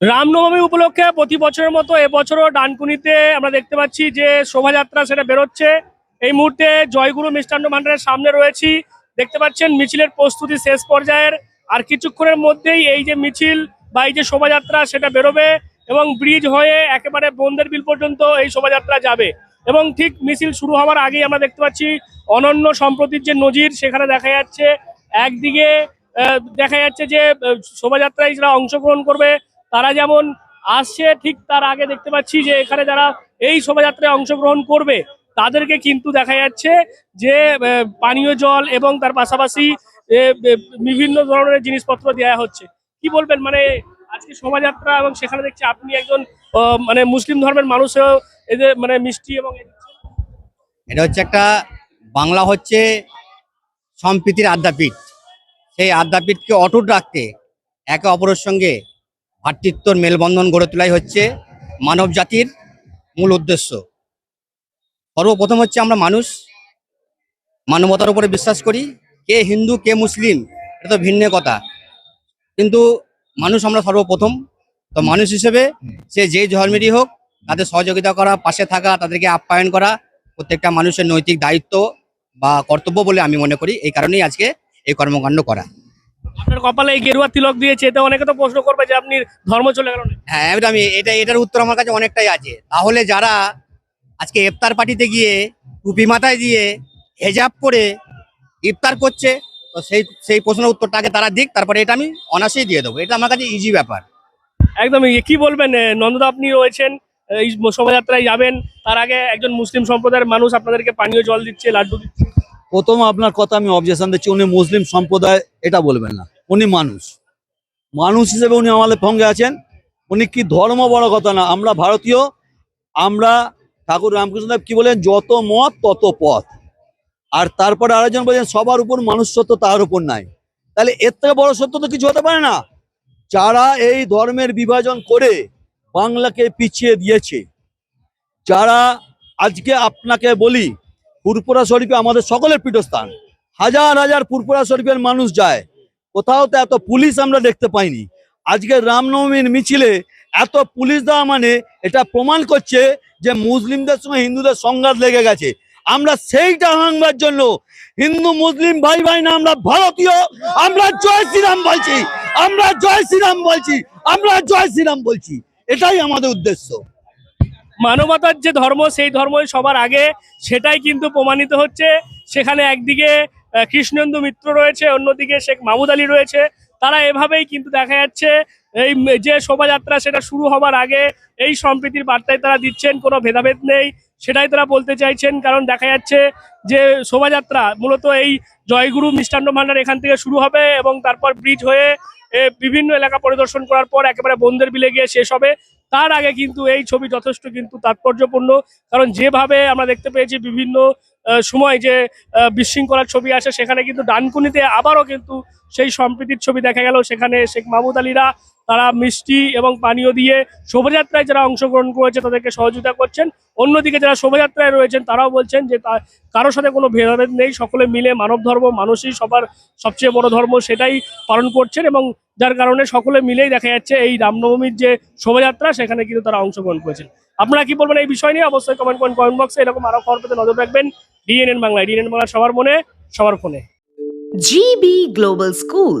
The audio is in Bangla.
রামনবমী উপলক্ষে প্রতি বছরের মতো এবছরও ডানকুনিতে আমরা দেখতে পাচ্ছি যে শোভাযাত্রা সেটা বেরোচ্ছে। এই মুহূর্তে জয়গুরু মিষ্টান্ন ভান্ডারের সামনে রয়েছি। দেখতে পাচ্ছেন মিছিলের প্রস্তুতি শেষ পর্যায়ের। আর কিছুক্ষণের মধ্যেই এই যে মিছিল বা এই যে শোভাযাত্রা সেটা বেরোবে এবং ব্রিজ হয়ে একেবারে বন্দের বিল পর্যন্ত এই শোভাযাত্রা যাবে। এবং ঠিক মিছিল শুরু হওয়ার আগেই আমরা দেখতে পাচ্ছি অনন্য সম্প্রতির যে নজির সেখানে দেখা যাচ্ছে। একদিকে দেখা যাচ্ছে যে শোভাযাত্রায় যারা অংশগ্রহণ করবে তারা যেমন আসছে, ঠিক তার আগে দেখতে পাচ্ছি যে এখানে যারা এই শোভাযাত্রায় অংশগ্রহণ করবে, তাদেরকে কিন্তু দেখা যাচ্ছে যে পানীয় জল এবং তার পাশাপাশি বিভিন্ন ধরনের জিনিসপত্র দেওয়া হচ্ছে। কি বলবেন? মানে আজকে শোভাযাত্রা এবং সেখানে দেখছি আপনি একজন মানে মুসলিম ধর্মের মানুষও এদের মানে মিষ্টি এবং এটা হচ্ছে একটা, বাংলা হচ্ছে সম্প্রীতির আদ্যাপীঠ। সেই আদ্যাপীঠকে অটুট রাখতে একে অপরের সঙ্গে ভ্রাতৃত্বর মেলবন্ধন গড়ে তোলাই হচ্ছে মানব জাতির মূল উদ্দেশ্য। সর্বপ্রথম হচ্ছে আমরা মানুষ মানবতার উপরে বিশ্বাস করি, কে হিন্দু, কে মুসলিম, এটা তো ভিন্ন কথা। কিন্তু মানুষ আমরা সর্বপ্রথম, তো মানুষ হিসেবে সে যেই ধর্মেরই হোক, তাদের সহযোগিতা করা, পাশে থাকা, তাদেরকে আপ্যায়ন করা প্রত্যেকটা মানুষের নৈতিক দায়িত্ব বা কর্তব্য বলে আমি মনে করি। এই কারণেই আজকে এই কর্মকাণ্ড করা। আপনার কপালে এই গেরুয়া তিলক দিয়েছে এতে অনেকে তো প্রশ্ন করবে যে আপনি ধর্ম চলে গেল হ্যাঁ এবার আমি এটা এটার উত্তর আমার কাছে অনেকটাই আছে। তাহলে যারা আজকে ইফতার পার্টিতে গিয়ে টুপি মাথায় দিয়ে হেজাব পরে ইফতার করছে তো সেই সেই প্রশ্নের উত্তরটা আগে তারা দিক তারপরে এটা আমি অনাসেই দিয়ে দেবো। এটা আমার কাছে ইজি ব্যাপার। একদমই কি বলবেন? নন্দদা আপনি রয়েছেন এই শোভাযাত্রায় যাবেন তার আগে একজন মুসলিম সম্প্রদায়ের মানুষ আপনাদেরকে পানীয় জল দিচ্ছে লাড্ডু দিচ্ছে। প্রথম আপনার কথা আমি অবজেকশন দিচ্ছি, উনি মুসলিম সম্প্রদায়, এটা বলবেন না। উনি মানুষ। মানুষ হিসেবে উনি আমাদের সঙ্গে আছেন। উনি কি ধর্ম বড় কথা না, আমরা ভারতীয়, আমরা ঠাকুর রামকৃষ্ণদেব কি বলেন, যত মত, তত পথ। আর তারপরে আরেকজন বলেন, সবার উপর মানুষ সত্য তার উপর নাই। তাহলে এর থেকে বড় সত্য তো কিছু হতে পারে না। যারা এই ধর্মের বিভাজন করে বাংলাকে পিছিয়ে দিয়েছে, যারা আজকে আপনাকে বলি ফুরপুরা শরীফে আমাদের সকলের পীঠস্থান। হাজার হাজার ফুরপুরা শরীফের মানুষ যায়। কোথাও তো এত পুলিশ আমরা দেখতে পাইনি। আজকে রামনবমীর মিছিলে এত পুলিশ দেওয়া মানে এটা প্রমাণ করছে যে মুসলিমদের সঙ্গে হিন্দুদের সংঘাত লেগে গেছে। আমরা সেইটা ভাঙবার জন্য হিন্দু, মুসলিম ভাই ভাই না, আমরা ভারতীয়, আমরা জয় শ্রীরাম বলছি। আমরা জয় শ্রীরাম বলছি। আমরা জয় শ্রীরাম বলছি। এটাই আমাদের উদ্দেশ্য। মানবতার যে ধর্ম, সেই ধর্মই সবার আগে, সেটাই কিন্তু প্রমাণিত হচ্ছে। সেখানে একদিকে কৃষ্ণেন্দু মিত্র রয়েছে, অন্যদিকে শেখ মাহমুদ আলী রয়েছে। তারা এভাবেই কিন্তু দেখা যাচ্ছে, এই যে শোভাযাত্রা সেটা শুরু হবার আগে, এই সম্প্রীতির বার্তায় তারা দিচ্ছেন, কোনো ভেদাভেদ নেই। সেটাই তারা বলতে চাইছেন, কারণ দেখা যাচ্ছে যে শোভাযাত্রা মূলত এই জয়গুরু মিষ্টান্ন ভান্ডার এখান থেকে শুরু হবে এবং তারপর ব্রিজ হয়ে বিভিন্ন এলাকা পরিদর্শন করার পর একেবারে বন্ধের বিলে গিয়ে শেষ হবে। তার আগে কিন্তু এই ছবি যথেষ্ট কিন্তু তাৎপর্যপূর্ণ, কারণ যেভাবে আমরা দেখতে পেয়েছি বিভিন্ন সময় যে বিশৃঙ্খলার ছবি আসে, সেখানে কিন্তু ডানকুনিতে আবারও কিন্তু সেই সম্প্রীতির ছবি দেখা গেল। সেখানে শেখ মাহমুদ আলীরা তারা মিষ্টি এবং পানীয় দিয়ে শোভাযাত্রায় যারা অংশগ্রহণ করেছে তাদেরকে সহযোগিতা করছেন। অন্যদিকে যারা শোভাযাত্রায় রয়েছেন তারাও বলছেন যে কারোর সাথে কোনো ভেদাভেদ নেই। সকলে মিলে মানব ধর্ম মানুষই সবার সবচেয়ে বড় ধর্ম সেটাই পালন করছেন এবং যার কারণে সকলে মিলেই দেখা যাচ্ছে এই রামনবমীর যে শোভাযাত্রা সেখানে কিন্তু তারা অংশগ্রহণ করেছেন। আপনারা কি বলবেন এই বিষয় নিয়ে? অবশ্যই কমেন্ট করেন কমেন্ট বক্সে এরকম আরও খবর পেতে নজর রাখবেন। ডিএনএন বাংলায়। ডিএনএন বাংলা সবার মনে সবার ফোনে। GB global School,